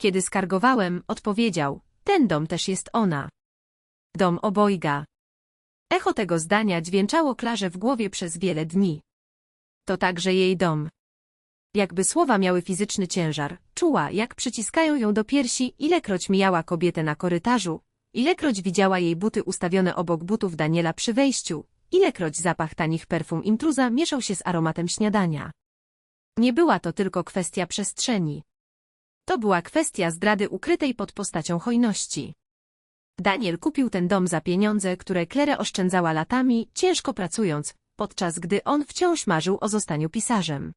Kiedy skargowałem, odpowiedział, ten dom też jest ona. Dom obojga. Echo tego zdania dźwięczało Klarze w głowie przez wiele dni. To także jej dom. Jakby słowa miały fizyczny ciężar, czuła, jak przyciskają ją do piersi, ilekroć mijała kobietę na korytarzu, ilekroć widziała jej buty ustawione obok butów Daniela przy wejściu, ilekroć zapach tanich perfum intruza mieszał się z aromatem śniadania. Nie była to tylko kwestia przestrzeni. To była kwestia zdrady ukrytej pod postacią hojności. Daniel kupił ten dom za pieniądze, które Claire oszczędzała latami, ciężko pracując, podczas gdy on wciąż marzył o zostaniu pisarzem.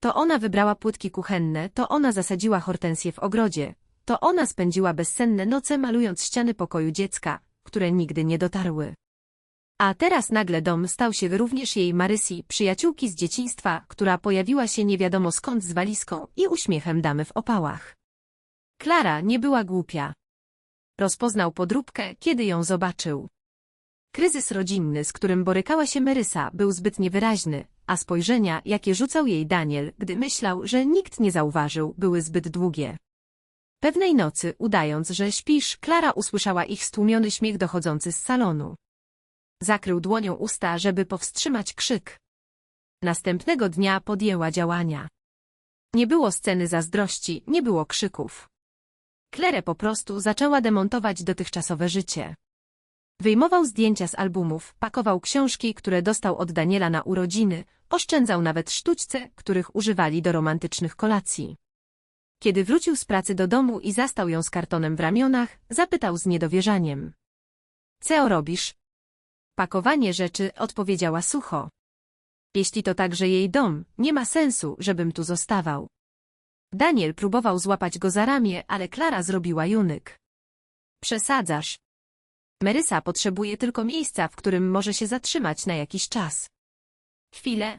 To ona wybrała płytki kuchenne, to ona zasadziła hortensję w ogrodzie, to ona spędziła bezsenne noce malując ściany pokoju dziecka, które nigdy nie dotarły. A teraz nagle dom stał się również jej Marysi, przyjaciółki z dzieciństwa, która pojawiła się nie wiadomo skąd z walizką i uśmiechem damy w opałach. Klara nie była głupia. Rozpoznał podróbkę, kiedy ją zobaczył. Kryzys rodzinny, z którym borykała się Marysa, był zbyt niewyraźny, a spojrzenia, jakie rzucał jej Daniel, gdy myślał, że nikt nie zauważył, były zbyt długie. Pewnej nocy, udając, że śpisz, Klara usłyszała ich stłumiony śmiech dochodzący z salonu. Zakrył dłonią usta, żeby powstrzymać krzyk. Następnego dnia podjęła działania. Nie było sceny zazdrości, nie było krzyków. Claire po prostu zaczęła demontować dotychczasowe życie. Wyjmował zdjęcia z albumów, pakował książki, które dostał od Daniela na urodziny, oszczędzał nawet sztućce, których używali do romantycznych kolacji. Kiedy wrócił z pracy do domu i zastał ją z kartonem w ramionach, zapytał z niedowierzaniem. Co robisz? Pakowanie rzeczy, odpowiedziała sucho. Jeśli to także jej dom, nie ma sensu, żebym tu zostawał. Daniel próbował złapać go za ramię, ale Klara zrobiła junyk. Przesadzasz. Merysa potrzebuje tylko miejsca, w którym może się zatrzymać na jakiś czas. Chwilę.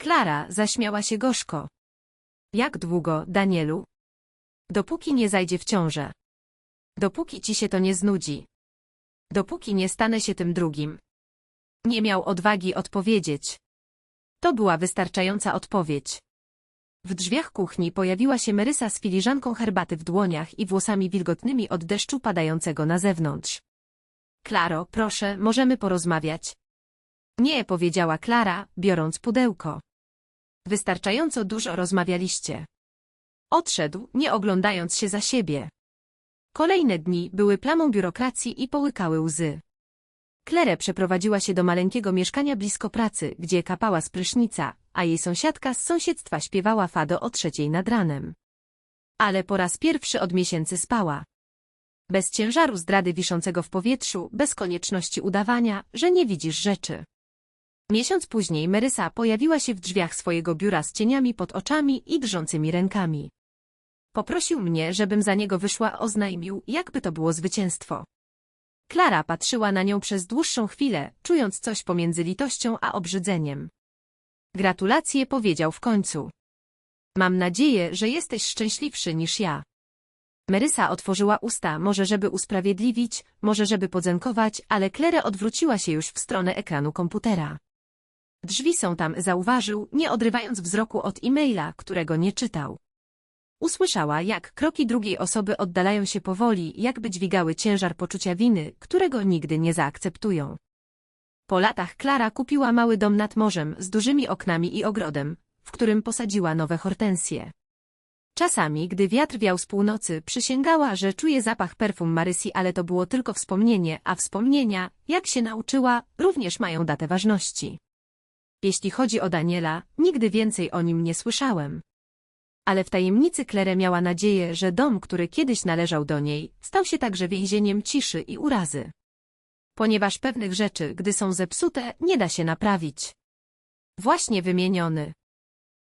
Klara zaśmiała się gorzko. Jak długo, Danielu? Dopóki nie zajdzie w ciążę. Dopóki ci się to nie znudzi. Dopóki nie stanę się tym drugim. Nie miał odwagi odpowiedzieć. To była wystarczająca odpowiedź. W drzwiach kuchni pojawiła się Merysa z filiżanką herbaty w dłoniach i włosami wilgotnymi od deszczu padającego na zewnątrz. Klaro, proszę, możemy porozmawiać. Nie, powiedziała Klara, biorąc pudełko. Wystarczająco dużo rozmawialiście. Odszedł, nie oglądając się za siebie. Kolejne dni były plamą biurokracji i połykały łzy. Klere przeprowadziła się do maleńkiego mieszkania blisko pracy, gdzie kapała z prysznica, a jej sąsiadka z sąsiedztwa śpiewała fado o trzeciej nad ranem. Ale po raz pierwszy od miesięcy spała. Bez ciężaru zdrady wiszącego w powietrzu, bez konieczności udawania, że nie widzisz rzeczy. Miesiąc później Merysa pojawiła się w drzwiach swojego biura z cieniami pod oczami i drżącymi rękami. Poprosił mnie, żebym za niego wyszła, oznajmił, jakby to było zwycięstwo. Klara patrzyła na nią przez dłuższą chwilę, czując coś pomiędzy litością a obrzydzeniem. Gratulacje powiedział w końcu. Mam nadzieję, że jesteś szczęśliwszy niż ja. Merysa otworzyła usta, może żeby usprawiedliwić, może żeby podzenkować, ale Klere odwróciła się już w stronę ekranu komputera. Drzwi są tam, zauważył, nie odrywając wzroku od e-maila, którego nie czytał. Usłyszała, jak kroki drugiej osoby oddalają się powoli, jakby dźwigały ciężar poczucia winy, którego nigdy nie zaakceptują. Po latach Klara kupiła mały dom nad morzem z dużymi oknami i ogrodem, w którym posadziła nowe hortensje. Czasami, gdy wiatr wiał z północy, przysięgała, że czuje zapach perfum Marysi, ale to było tylko wspomnienie, a wspomnienia, jak się nauczyła, również mają datę ważności. Jeśli chodzi o Daniela, nigdy więcej o nim nie słyszałem. Ale w tajemnicy Klere miała nadzieję, że dom, który kiedyś należał do niej, stał się także więzieniem ciszy i urazy. Ponieważ pewnych rzeczy, gdy są zepsute, nie da się naprawić. Właśnie wymieniony.